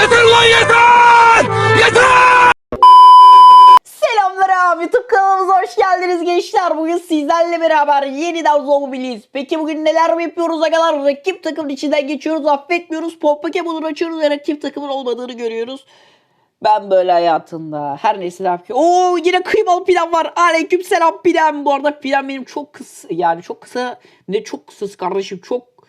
Yeter lan yeter! Yeter! Selamlar abi YouTube kanalımıza hoş geldiniz gençler. Bugün sizlerle beraber yeniden zombiliyiz. Peki bugün neler mi yapıyoruz agalar? Rakip takımın içinden geçiyoruz affetmiyoruz. Pompa bunu açıyoruz ve rakip takımın olmadığını görüyoruz. Ben böyle hayatında her neyse ne yapıyor. Oo yine kıymalı pilav var. Aleyküm selam pilav. Bu arada pilav benim çok kısa yani çok kısa ne çok kısası kardeşim çok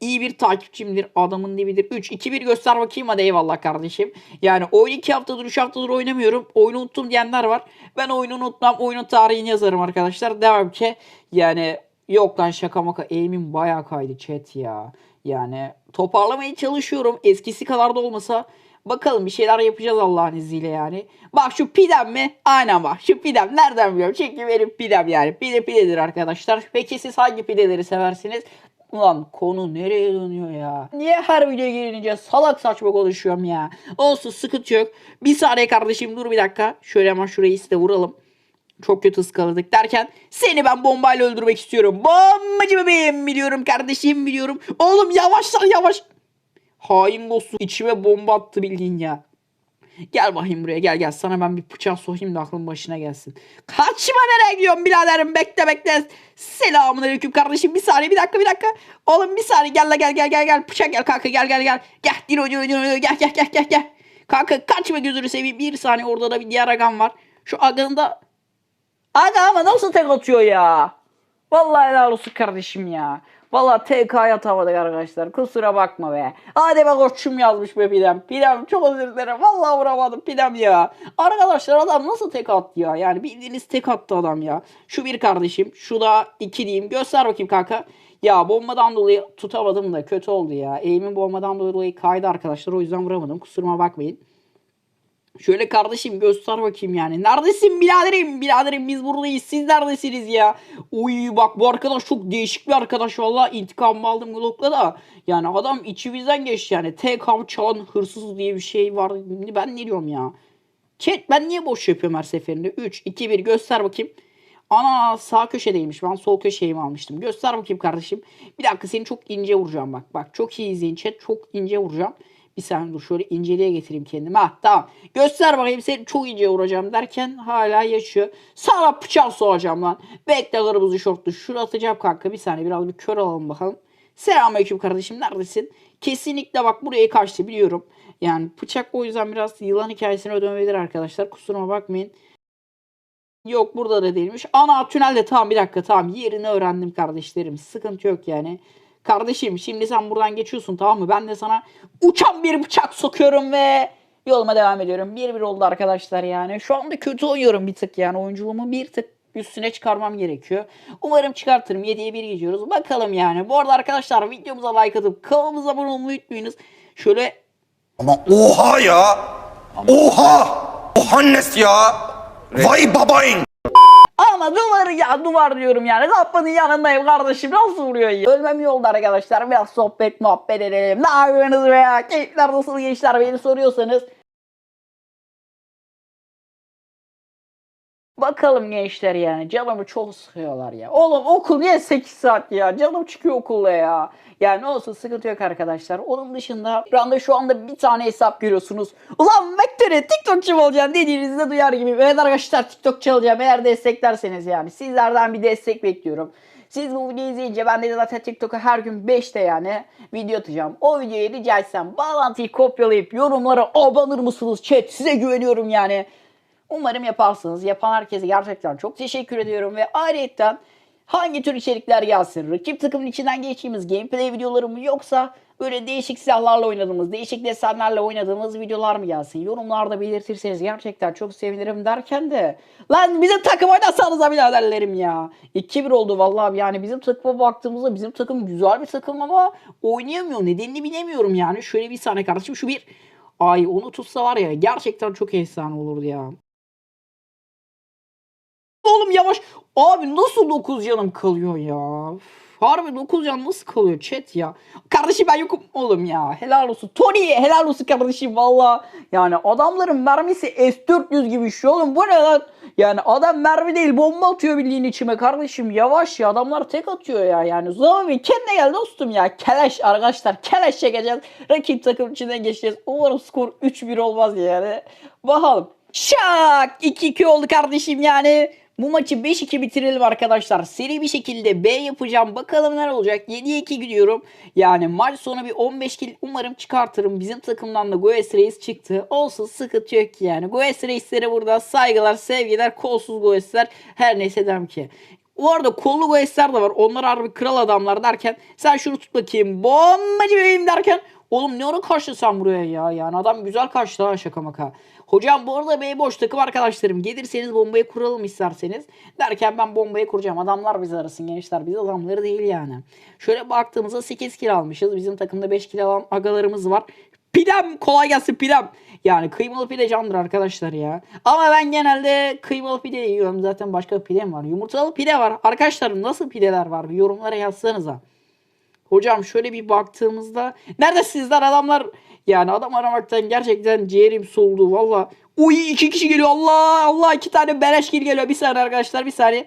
iyi bir takipçimdir. Adamın dibidir. 3 2 1 göster bakayım hadi eyvallah kardeşim. Yani oyun 2 haftadır 3 haftadır oynamıyorum. Oyunu unuttum diyenler var. Ben oyunu unutmam. Oyunun tarihini yazarım arkadaşlar. Devam ki yani yok lan şaka maka eğimim bayağı kaydı chat ya. Yani toparlamaya çalışıyorum. Eskisi kadar da olmasa Bakalım bir şeyler yapacağız Allah'ın izniyle yani. Bak şu pidem mi? Aynen bak şu pidem. Nereden biliyorum? Çünkü benim pidem yani. Pide pidedir arkadaşlar. Peki siz hangi pideleri seversiniz? Ulan konu nereye dönüyor ya? Niye her videoya girince salak saçma konuşuyorum ya? Olsun sıkıntı yok. Bir saniye kardeşim dur bir dakika. Şöyle hemen şurayı size vuralım. Çok kötü ıskaladık derken seni ben bombayla öldürmek istiyorum. Bombacı bebeğim biliyorum kardeşim biliyorum. Oğlum yavaşlar yavaş. Hain dostum içime bomba attı bildiğin ya. Gel bakayım buraya gel gel sana ben bir bıçak sokayım da aklın başına gelsin. Kaçma nereye gidiyorsun biraderim bekle bekle. Selamun aleyküm kardeşim bir saniye bir dakika bir dakika. Oğlum bir saniye gel gel gel gel gel bıçak gel kanka gel gel gel. Gel dino dino dino, gel gel gel gel gel. Kanka kaçma gözünü seveyim bir saniye orada da bir diğer agam var. Şu aganın da Aga ama nasıl tek atıyor ya? Vallahi helal olsun kardeşim ya. Vallahi TK atamadık arkadaşlar. Kusura bakma be. Hadi be koçum yazmış be Pidem. Pidem çok özür dilerim. Vallahi vuramadım Pidem ya. Arkadaşlar adam nasıl tek attı ya? Yani bildiğiniz tek attı adam ya. Şu bir kardeşim. Şu da iki diyeyim. Göster bakayım kanka. Ya bombadan dolayı tutamadım da kötü oldu ya. Eğimin bombadan dolayı kaydı arkadaşlar. O yüzden vuramadım. Kusuruma bakmayın. Şöyle kardeşim göster bakayım yani. Neredesin biraderim? Biraderim biz buradayız. Siz neredesiniz ya? Uy bak bu arkadaş çok değişik bir arkadaş. Valla intikamımı aldım Glock'la da. Yani adam içimizden geçti yani. TK çalan hırsız diye bir şey var. Ben ne diyorum ya? Chat ben niye boş yapıyorum her seferinde? 3, 2, 1 göster bakayım. Ana sağ köşedeymiş. Ben sol köşeyi mi almıştım? Göster bakayım kardeşim. Bir dakika seni çok ince vuracağım bak. Bak çok iyi izleyin chat. Çok ince vuracağım. Bir saniye dur şöyle inceliğe getireyim kendimi. Ha tamam. Göster bakayım seni çok ince vuracağım derken hala yaşıyor. Sana bıçak soğacağım lan. Bekle kırmızı şortlu. Şunu atacağım kanka. Bir saniye biraz bir kör alalım bakalım. Selamünaleyküm kardeşim neredesin? Kesinlikle bak buraya kaçtı biliyorum. Yani bıçak o yüzden biraz yılan hikayesine ödemebilir arkadaşlar. Kusuruma bakmayın. Yok burada da değilmiş. Ana tünelde tamam bir dakika tamam yerini öğrendim kardeşlerim. Sıkıntı yok yani. Kardeşim şimdi sen buradan geçiyorsun tamam mı? Ben de sana uçan bir bıçak sokuyorum ve yoluma devam ediyorum. Bir bir oldu arkadaşlar yani. Şu anda kötü oynuyorum bir tık yani. Oyunculuğumu bir tık üstüne çıkarmam gerekiyor. Umarım çıkartırım. 7'ye 1 gidiyoruz. Bakalım yani. Bu arada arkadaşlar videomuza like atıp kanalımıza abone olmayı unutmayınız. Şöyle Ama oha ya! Oha! Ohannes ya! Vay babayın! Ama duvar ya duvar diyorum yani. Kapının yanındayım kardeşim. Nasıl vuruyor ya? Ölmem iyi oldu arkadaşlar. Biraz sohbet muhabbet edelim. Ne yapıyorsunuz be ya? Keyifler nasıl gençler beni soruyorsanız. Bakalım gençler yani. Canımı çok sıkıyorlar ya. Oğlum okul niye 8 saat ya? Canım çıkıyor okulda ya. Yani olsun sıkıntı yok arkadaşlar. Onun dışında ekranda şu anda bir tane hesap görüyorsunuz. Ulan Vektör'e TikTokçu mu olacaksın dediğinizde duyar gibi. Evet arkadaşlar TikTokçu olacağım eğer desteklerseniz yani. Sizlerden bir destek bekliyorum. Siz bu videoyu izleyince ben de zaten TikTok'a her gün 5'te yani video atacağım. O videoyu rica etsem bağlantıyı kopyalayıp yorumlara abanır mısınız chat? Size güveniyorum yani. Umarım yaparsınız. Yapan herkese gerçekten çok teşekkür ediyorum ve ayrıca hangi tür içerikler gelsin? Rakip takımın içinden geçtiğimiz gameplay videoları mı yoksa böyle değişik silahlarla oynadığımız, değişik desenlerle oynadığımız videolar mı gelsin? Yorumlarda belirtirseniz gerçekten çok sevinirim derken de lan bizim takım oynasanıza biraderlerim ya. 2-1 oldu vallahi yani bizim takıma baktığımızda bizim takım güzel bir takım ama oynayamıyor. Nedenini bilemiyorum yani. Şöyle bir saniye kardeşim şu bir Ay onu tutsa var ya gerçekten çok efsane olurdu ya. Oğlum yavaş. Abi nasıl 9 canım kalıyor ya? Harbi 9 can nasıl kalıyor chat ya? Kardeşim ben yokum oğlum ya. Helal olsun. Tony helal olsun kardeşim valla. Yani adamların mermisi S400 gibi şu oğlum. Bu ne lan? Yani adam mermi değil bomba atıyor bildiğin içime kardeşim. Yavaş ya adamlar tek atıyor ya. Yani Zobi kendine gel dostum ya. Keleş arkadaşlar keleş çekeceğiz. Rakip takım içinden geçeceğiz. Umarım skor 3-1 olmaz yani. Bakalım. Şak 2-2 oldu kardeşim yani. Bu maçı 5-2 bitirelim arkadaşlar. Seri bir şekilde B yapacağım. Bakalım neler olacak. 7'ye 2 gidiyorum. Yani maç sonu bir 15 kill umarım çıkartırım. Bizim takımdan da Goes Reis çıktı. Olsun sıkıntı yok yani. Goes Reislere burada saygılar, sevgiler, kolsuz Goes'ler. Her neyse dem ki. Bu arada kollu Goes'ler de var. Onlar harbi kral adamlar derken sen şunu tut bakayım. Bombacı bebeğim derken Oğlum ne ara kaçtın sen buraya ya? Yani adam güzel kaçtı ha şaka maka. Hocam bu arada B boş takım arkadaşlarım. Gelirseniz bombayı kuralım isterseniz. Derken ben bombayı kuracağım. Adamlar bizi arasın gençler. Biz adamları değil yani. Şöyle baktığımızda 8 kill almışız. Bizim takımda 5 kill alan agalarımız var. Pidem kolay gelsin pidem. Yani kıymalı pide candır arkadaşlar ya. Ama ben genelde kıymalı pide yiyorum. Zaten başka pidem var. Yumurtalı pide var. Arkadaşlar nasıl pideler var? Yorumlara yazsanıza. Hocam şöyle bir baktığımızda nerede sizler adamlar yani adam aramaktan gerçekten ciğerim soldu valla. Uy iki kişi geliyor Allah Allah iki tane beleş kill geliyor bir saniye arkadaşlar bir saniye.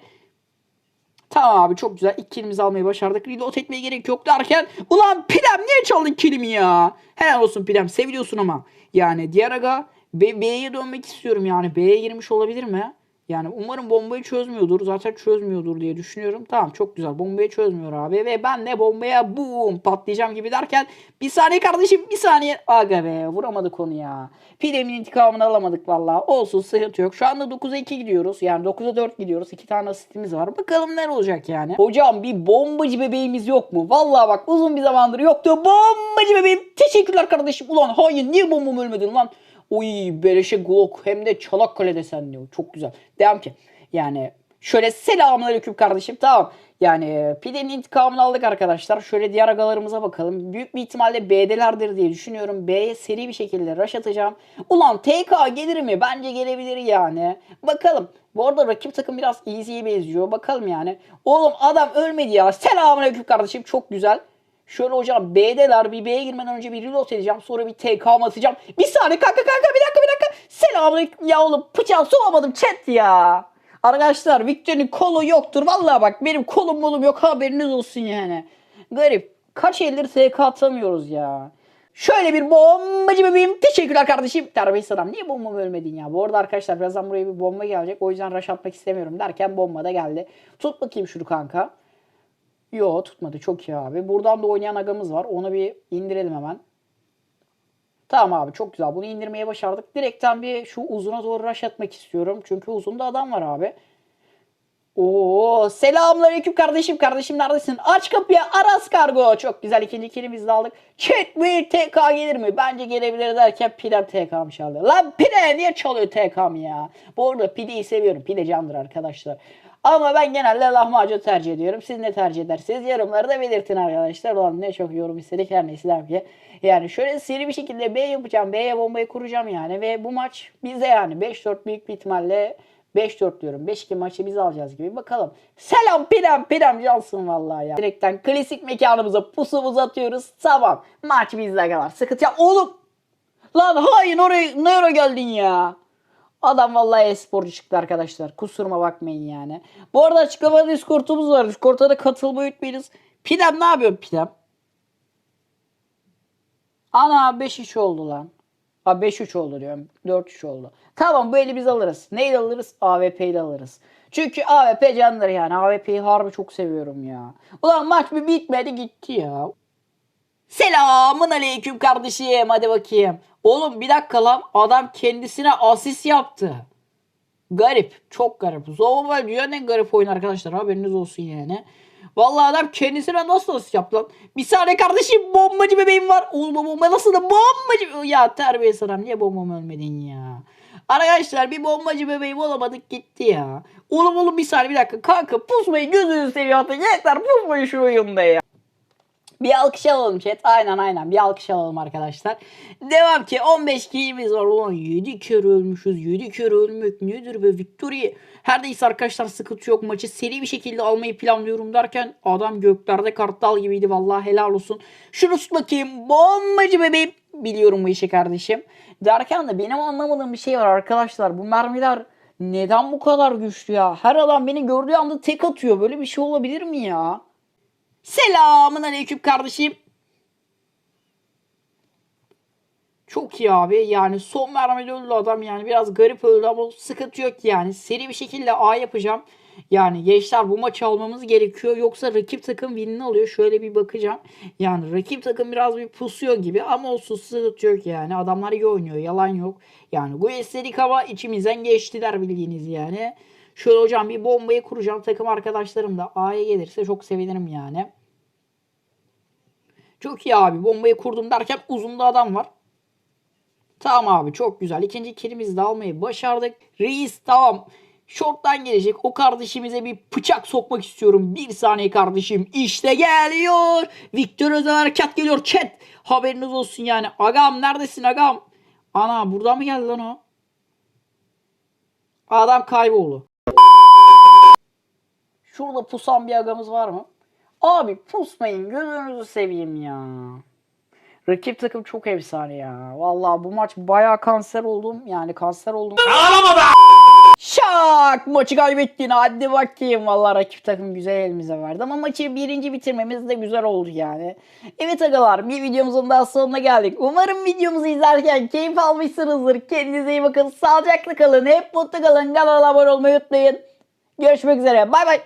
Tamam abi çok güzel. İlk almayı başardık. Reload etmeye gerek yok derken ulan Pidem niye çaldın kilimi ya? Helal olsun Pidem seviliyorsun ama. Yani diğer aga B'ye dönmek istiyorum yani. B'ye girmiş olabilir mi? Yani umarım bombayı çözmüyordur. Zaten çözmüyordur diye düşünüyorum. Tamam çok güzel. Bombayı çözmüyor abi. Ve ben de bombaya boom patlayacağım gibi derken bir saniye kardeşim bir saniye. Aga be vuramadık onu ya. Pidem'in intikamını alamadık valla. Olsun sıkıntı yok. Şu anda 9'a 2 gidiyoruz. Yani 9'a 4 gidiyoruz. 2 tane asistimiz var. Bakalım ne olacak yani. Hocam bir bombacı bebeğimiz yok mu? Valla bak uzun bir zamandır yoktu. Bombacı bebeğim. Teşekkürler kardeşim. Ulan hayır niye bombam ölmedin lan? Uy beleşe Glock hem de Çanakkale desenli. Çok güzel. Devam ki. Yani şöyle selamünaleyküm kardeşim. Tamam. Yani e, pidenin intikamını aldık arkadaşlar. Şöyle diğer agalarımıza bakalım. Büyük bir ihtimalle B'delerdir diye düşünüyorum. B'ye seri bir şekilde rush atacağım. Ulan TK gelir mi? Bence gelebilir yani. Bakalım. Bu arada rakip takım biraz easy'ye benziyor. Bakalım yani. Oğlum adam ölmedi ya. Selamünaleyküm kardeşim. Çok güzel. Şöyle hocam B'deler bir B'ye girmeden önce bir reload edeceğim. Sonra bir TK atacağım. Bir saniye kanka kanka bir dakika bir dakika. Selamünaleyküm ya oğlum bıçağı soğamadım chat ya. Arkadaşlar Victor'un kolu yoktur. Vallahi bak benim kolum molum yok haberiniz olsun yani. Garip. Kaç eldir TK atamıyoruz ya. Şöyle bir bombacı bebeğim. Teşekkürler kardeşim. Terbiyesiz adam. Niye bombamı ölmedin ya? Bu arada arkadaşlar birazdan buraya bir bomba gelecek. O yüzden rush atmak istemiyorum derken bomba da geldi. Tut bakayım şunu kanka. Yo tutmadı. Çok iyi abi. Buradan da oynayan agamız var. Onu bir indirelim hemen. Tamam abi çok güzel. Bunu indirmeye başardık. Direkten bir şu uzuna doğru rush atmak istiyorum. Çünkü uzunda adam var abi. Oo selamünaleyküm kardeşim. Kardeşim neredesin? Aç kapıyı Aras Kargo. Çok güzel ikinci kilimizi de aldık. Chat bir TK gelir mi? Bence gelebilir derken Pidem TK'mış aldı. Lan Pide niye çalıyor TK'm ya? Bu arada Pide'yi seviyorum. Pide candır arkadaşlar. Ama ben genelde lahmacun tercih ediyorum. Siz ne tercih edersiniz? Yorumlarda belirtin arkadaşlar. Ulan ne çok yorum istedik her neyse der ki. Yani şöyle seri bir şekilde B yapacağım. B'ye bombayı kuracağım yani. Ve bu maç bizde yani 5-4 büyük bir ihtimalle 5-4 diyorum. 5-2 maçı biz alacağız gibi. Bakalım. Selam Pidem. Pidem cansın vallahi ya. Direkten klasik mekanımıza pusumuzu atıyoruz. Tamam. Maç bizde kadar. Sıkıntı yok. Oğlum. Lan hayır oraya ne ara geldin ya? Adam vallahi e-sporcu çıktı arkadaşlar. Kusuruma bakmayın yani. Bu arada açıklamada Discord'umuz var. Discord'a da katılmayı unutmayınız. Pidem ne yapıyorsun Pidem? Ana 5-3 oldu lan. Ha 5-3 oldu diyorum. 4-3 oldu. Tamam bu eli biz alırız. Neyle alırız? AWP ile alırız. Çünkü AWP candır yani. AWP'yi harbi çok seviyorum ya. Ulan maç bir bitmedi gitti ya. Selamun aleyküm kardeşim. Hadi bakayım. Oğlum bir dakika lan. Adam kendisine asist yaptı. Garip. Çok garip. Zobal dünyanın en garip oyun arkadaşlar. Haberiniz olsun yani. Vallahi adam kendisine nasıl asist yaptı lan? Bir saniye kardeşim bombacı bebeğim var. Oğlum bomba nasıl da bombacı... Ya terbiyesiz adam niye bombamı ölmedin ya? Arkadaşlar bir bombacı bebeğim olamadık gitti ya. Oğlum oğlum bir saniye bir dakika. Kanka pusmayı gözünü seviyor. Yeter pusmayı şu oyunda ya. Bir alkış alalım chat. Aynen aynen. Bir alkış alalım arkadaşlar. Devam ki 15 kilimiz var. Ulan 7 kere ölmüşüz. 7 kere ölmek nedir be Victory? Her neyse arkadaşlar sıkıntı yok. Maçı seri bir şekilde almayı planlıyorum derken adam göklerde kartal gibiydi. Vallahi helal olsun. Şunu tut bakayım. Bombacı bebeğim. Biliyorum bu işi kardeşim. Derken de benim anlamadığım bir şey var arkadaşlar. Bu mermiler Neden bu kadar güçlü ya? Her adam beni gördüğü anda tek atıyor. Böyle bir şey olabilir mi ya? Selamun aleyküm kardeşim. Çok iyi abi. Yani son mermide öldü adam yani. Biraz garip öldü ama sıkıntı yok yani. Seri bir şekilde A yapacağım. Yani gençler bu maçı almamız gerekiyor. Yoksa rakip takım winini alıyor. Şöyle bir bakacağım. Yani rakip takım biraz bir pusuyor gibi ama olsun sıkıntı yok yani. Adamlar iyi oynuyor. Yalan yok. Yani bu istedik ama içimizden geçtiler bildiğiniz yani. Şöyle hocam bir bombayı kuracağım. Takım arkadaşlarım da A'ya gelirse çok sevinirim yani. Çok iyi abi. Bombayı kurdum derken uzunda adam var. Tamam abi çok güzel. İkinci kilimizi de almayı başardık. Reis tamam. Short'tan gelecek. O kardeşimize bir bıçak sokmak istiyorum. Bir saniye kardeşim. İşte geliyor. Victor Özel harekat geliyor. Chat. Haberiniz olsun yani. Agam neredesin agam? Ana buradan mı geldi lan o? Adam kayboldu. Şurada pusan bir agamız var mı? Abi pusmayın gözünüzü seveyim ya. Rakip takım çok efsane ya. Vallahi bu maç bayağı kanser oldum. Yani kanser oldum. Ağlama be! Şak! Maçı kaybettin. Hadi bakayım. Vallahi rakip takım güzel elimize verdi. Ama maçı birinci bitirmemiz de güzel oldu yani. Evet agalar bir videomuzun daha sonuna geldik. Umarım videomuzu izlerken keyif almışsınızdır. Kendinize iyi bakın. Sağlıcakla kalın. Hep mutlu kalın. Kanala abone olmayı unutmayın. Görüşmek üzere. Bay bay.